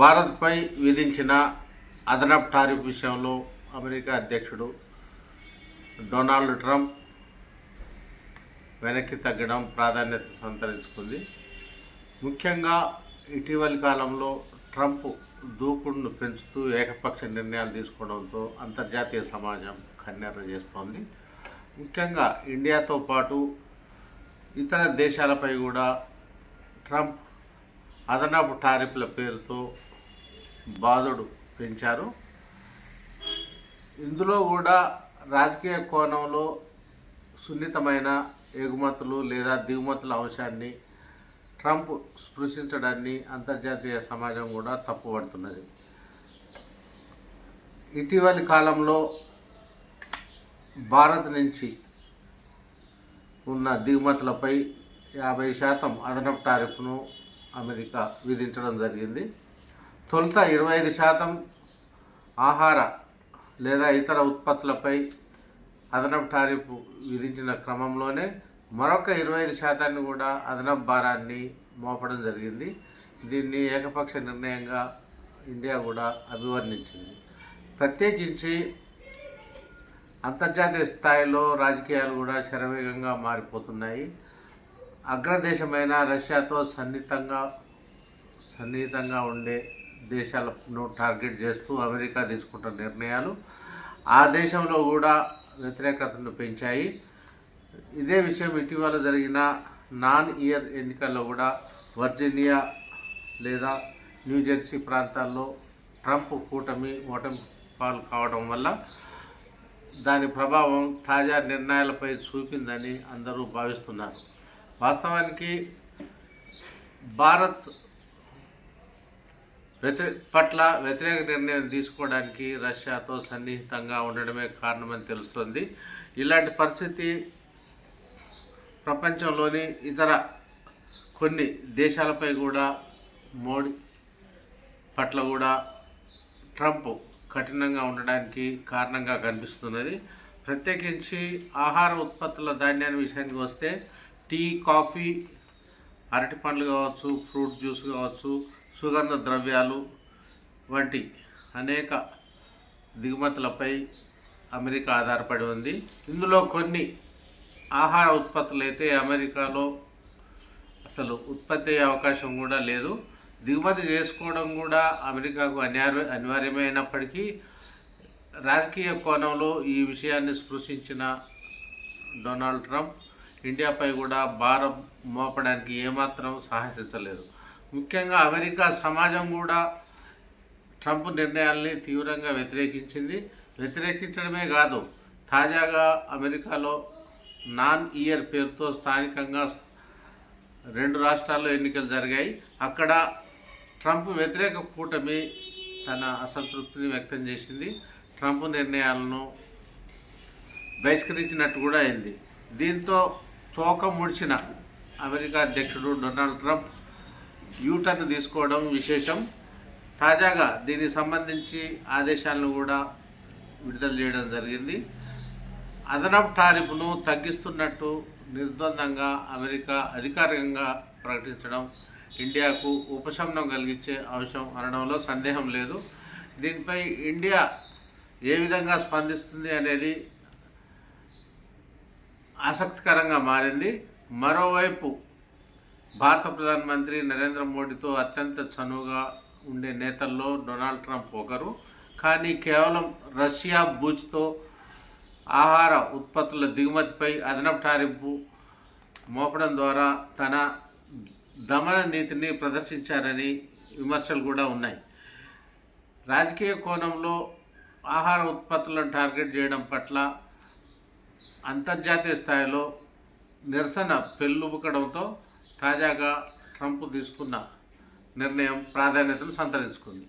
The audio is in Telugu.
భారత్పై విధించిన అదనపు టారిఫ్ విషయంలో అమెరికా అధ్యక్షుడు డొనాల్డ్ ట్రంప్ వెనక్కి తగ్గడం ప్రాధాన్యత సంతరించుకుంది. ముఖ్యంగా ఇటీవలి కాలంలో ట్రంప్ దూకుడును పెంచుతూ ఏకపక్ష నిర్ణయాలు తీసుకోవడంతో అంతర్జాతీయ సమాజం కన్నెర్ర చేస్తోంది. ముఖ్యంగా ఇండియాతో పాటు ఇతర దేశాలపై కూడా ట్రంప్ అదనపు టారిఫ్ల పేరుతో బాధుడు పెంచారు. ఇందులో కూడా రాజకీయ కోణంలో సున్నితమైన ఎగుమతులు లేదా దిగుమతుల అంశాన్ని ట్రంప్ స్పృశించడాన్ని అంతర్జాతీయ సమాజం కూడా తప్పుపడుతున్నది. ఇటీవలి కాలంలో భారత్ నుంచి ఉన్న దిగుమతులపై యాభై శాతం అదనపు టారిఫ్ను అమెరికా విధించడం జరిగింది. తొలుత ఇరవై ఐదు శాతం ఆహార లేదా ఇతర ఉత్పత్తులపై అదనపు టారిఫ్ విధించిన క్రమంలోనే మరొక ఇరవై ఐదు శాతాన్ని కూడా అదనపు భారాన్ని మోపడం జరిగింది. దీన్ని ఏకపక్ష నిర్ణయంగా ఇండియా కూడా అభివర్ణించింది. ప్రత్యేకించి అంతర్జాతీయ స్థాయిలో రాజకీయాలు కూడా శరవేగంగా మారిపోతున్నాయి. అగ్రదేశమైన రష్యాతో సన్నిహితంగా సన్నిహితంగా ఉండే దేశాలను టార్గెట్ చేస్తూ అమెరికా తీసుకుంటున్న నిర్ణయాలు ఆ దేశంలో కూడా వ్యతిరేకతను పెంచాయి. ఇదే విషయం ఇటీవల జరిగిన నాన్ ఇయర్ ఎన్నికల్లో కూడా వర్జీనియా లేదా న్యూజెర్సీ ప్రాంతాల్లో ట్రంప్ కూటమి ఓటమి పాలు కావడం వల్ల దాని ప్రభావం తాజా నిర్ణయాలపై చూపిందని అందరూ భావిస్తున్నారు. వాస్తవానికి భారత్ వ్యతిరే పట్ల వ్యతిరేక నిర్ణయం తీసుకోవడానికి రష్యాతో సన్నిహితంగా ఉండడమే కారణమని తెలుస్తుంది. ఇలాంటి పరిస్థితి ప్రపంచంలోని ఇతర కొన్ని దేశాలపై కూడా మోడీ పట్ల కూడా ట్రంప్ కఠినంగా ఉండడానికి కారణంగా కనిపిస్తున్నది. ప్రత్యేకించి ఆహార ఉత్పత్తుల ధాన్యాన్ని విషయానికి వస్తే టీ కాఫీ అరటి పండ్లు కావచ్చు ఫ్రూట్ జ్యూస్ కావచ్చు సుగంధ ద్రవ్యాలు వంటి అనేక దిగుమతులపై అమెరికా ఆధారపడి ఉంది. ఇందులో కొన్ని ఆహార ఉత్పత్తులు అయితే అమెరికాలో అసలు ఉత్పత్తి అయ్యే అవకాశం కూడా లేదు. దిగుమతి చేసుకోవడం కూడా అమెరికాకు అనివార్య అనివార్యమైనప్పటికీ రాజకీయ కోణంలో ఈ విషయాన్ని స్పృశించిన డొనాల్డ్ ట్రంప్ ఇండియాపై కూడా భారం మోపడానికి ఏమాత్రం సాహసించలేదు ముఖ్యంగా అమెరికా సమాజం కూడా ట్రంప్ నిర్ణయాల్ని తీవ్రంగా వ్యతిరేకించింది. వ్యతిరేకించడమే కాదు తాజాగా అమెరికాలో నాన్ ఇయర్ పేరుతో స్థానికంగా రెండు రాష్ట్రాల్లో ఎన్నికలు జరిగాయి. అక్కడ ట్రంప్ వ్యతిరేక కూటమి తన అసంతృప్తిని వ్యక్తం చేసింది. ట్రంప్ నిర్ణయాలను బహిష్కరించినట్టు కూడా అయింది. దీంతో తోక ముడిచిన అమెరికా అధ్యక్షుడు డొనాల్డ్ ట్రంప్ యూటర్న్ తీసుకోవడం విశేషం. తాజాగా దీనికి సంబంధించి ఆదేశాలను కూడా విడుదల చేయడం జరిగింది. అదనపు టారిఫ్ను తగ్గిస్తున్నట్టు నిర్ద్వందంగా అమెరికా అధికారికంగా ప్రకటించడం ఇండియాకు ఉపశమనం కలిగించే అంశం అనడంలో సందేహం లేదు. దీనిపై ఇండియా ఏ విధంగా స్పందిస్తుంది అనేది ఆసక్తికరంగా మారింది. మరోవైపు భారత ప్రధానమంత్రి నరేంద్ర మోడీతో అత్యంత చనువుగా ఉండే నేతల్లో డొనాల్డ్ ట్రంప్ ఒకరు. కానీ కేవలం రష్యా బూచ్తో ఆహార ఉత్పత్తుల దిగుమతిపై అదనపు టారింపు మోపడం ద్వారా తన దమన నీతిని ప్రదర్శించారని విమర్శలు కూడా ఉన్నాయి. రాజకీయ కోణంలో ఆహార ఉత్పత్తులను టార్గెట్ చేయడం పట్ల అంతర్జాతీయ స్థాయిలో నిరసన పెళ్ళుబుకడంతో తాజాగా ట్రంప్ తీసుకున్న నిర్ణయం ప్రాధాన్యతను సంతరించుకుంది.